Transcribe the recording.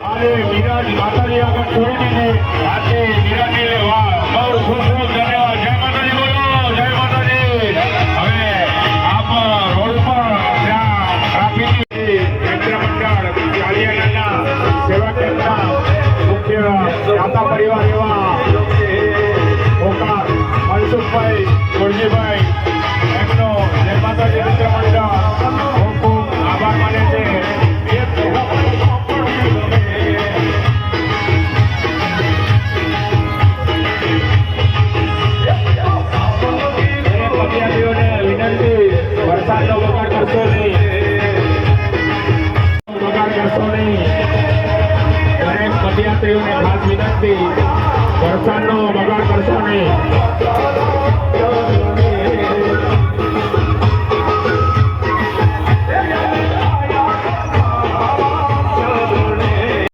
આજે વિરાટ માતાજી આગળ દીધી આજે વિરાટની વાહ બહુ ખૂબ ખૂબ હવે આપ રોડ પર જ્યાં મુખ્ય દાતા પરિવાર એવા ઓકાર, મનસુખભાઈ ગોરજીભાઈ દરેક પદયાત્રીઓને ખાસ વિનંતી. વરસાદનો બગાડ કરશો નહીં.